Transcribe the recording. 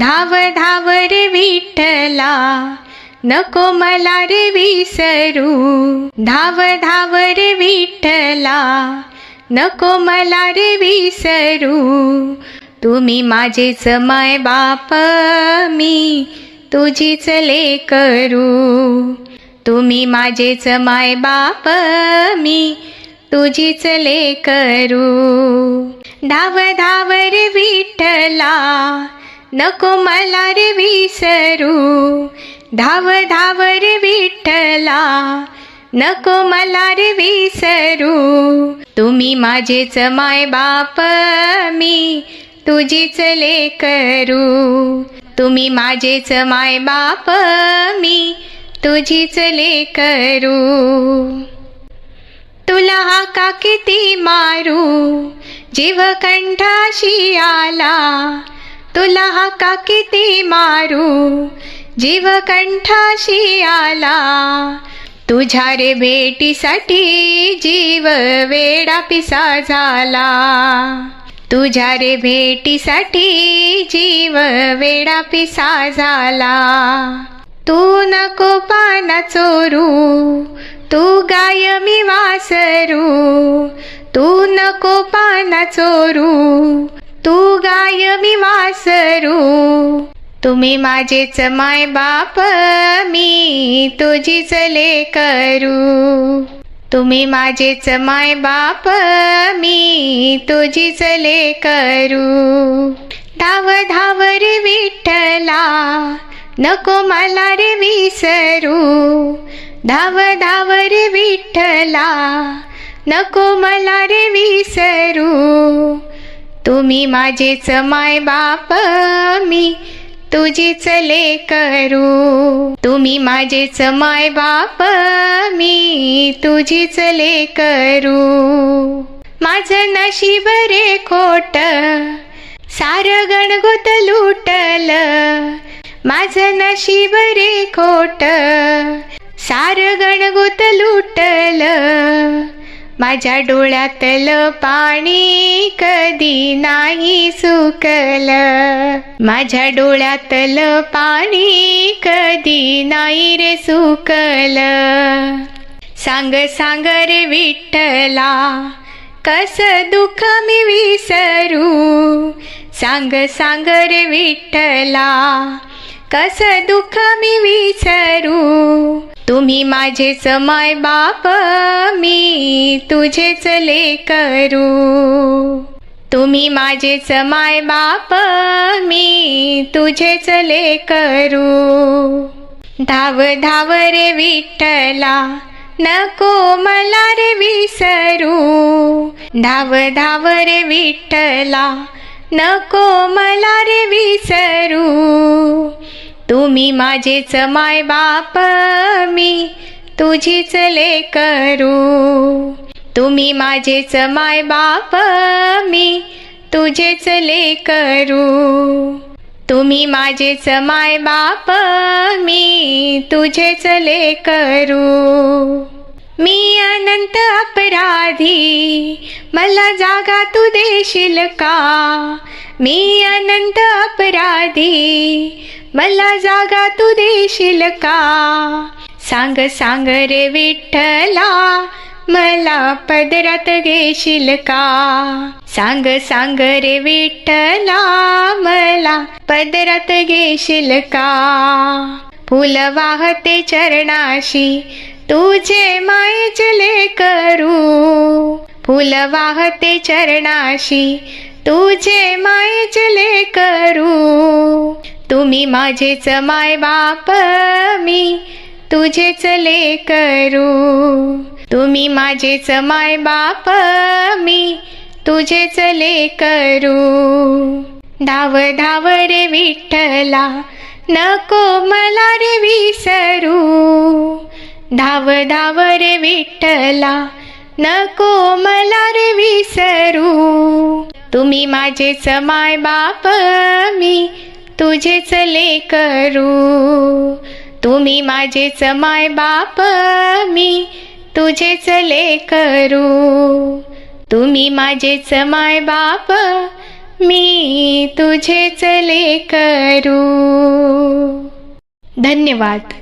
धाव धाव रे विठ्ठला नको मला रे विसरू. धाव धाव रे विठ्ठला नको मला रे विसरू. तुम्ही माझेच माय बाप मी तुझीच लेकरू तुम्ही माझेच माय बाप मी तुझीच लेकरू धाव धाव रे विठ्ठला नको मला रे विसरू. धाव धाव रे विठ्ठला नको मला रे विसरू. तुम्ही माझेच माय बाप मी तुझीच लेकरू. तुम्ही माझेच माय बाप मी तुझीच लेकरू. तुला हा का किती मारू? जीव कंठाशी आला तुला हाका किती मारू जीव कंठाशी आला. तुझ्या रे भेटीसाठी जीव वेडा पिसा झाला. तुझ्या रे भेटीसाठी जीव वेडा पिसा झाला. तू नको पाना चोरू तू गाय मी वासरू. तू नको पाना चोरू तू गाय मी वासरू तुम्ही माझेच माय बाप मी तुझीच लेकरू. तुम्ही माझेच माय बाप मी तुझीच लेकरू. धाव धाव रे विठ्ठला नको मला रे विसरू. धाव धाव रे विठ्ठला नको मला रे विसरू. तुम्ही माझेच माय बाप मी तुझीच लेकरू. तुम्ही माझेच माय बाप मी तुझीच लेकरू. माझं नशीब रे खोट सार गणगोत लुटल. माझं नशीब रे खोट सार गणगोत लुटल. माझ्या डोळ्यातलं पाणी कधी नाही सुकलं. माझ्या डोळ्यातलं पाणी कधी नाही रे सुकल. सांग सांग रे विठ्ठला कस दुःख मी विसरू? सांग सांग रे विठ्ठला कस दुःख मी विसरू? तुम्ही माझेच माय बाप मी तुझेच लेकरू. तुम्ही माझेच माय बाप मी तुझेच लेकरू. धाव धाव रे विठ्ठला नको मला रे विसरू. धाव धाव रे विठ्ठला नको मला रे विसरू. तुम्ही माझेच माय बाप मी तुझीच लेकरू. तुम्ही माझेच माय बाप मी तुझेच लेकरू. तुम्ही माझेच माय बाप मी तुझेच लेकरू. मी अनंत अपराधी मला जागा तू देशील का? मी अनंत अपराधी मला जागा तू देशील का? सांग सांग रे विठ्ठला मला पदरात घेशील का? सांग सांग रे विठ्ठला मला पदरात घेशील का? फुल वाहते चरणाशी तुझे मायचले करू. फुल वाहते चरणाशी तुझे मायचले करू. तुम्ही माझेच माय बाप मी तुझेच लेकरू तुम्ही माझेच माय बाप मी तुझेच लेकरू धाव धाव रे विठ्ठला नको मला रे विसरू. धाव धाव रे विठ्ठला नको मला रे विसरू. तुम्ही माझेच माय बाप मी तुझेच लेकरू. तुम्ही माझेच माय बाप मी तुझेच लेकरू. तुम्ही माझेच माय बाप मी तुझेच ले करू धन्यवाद.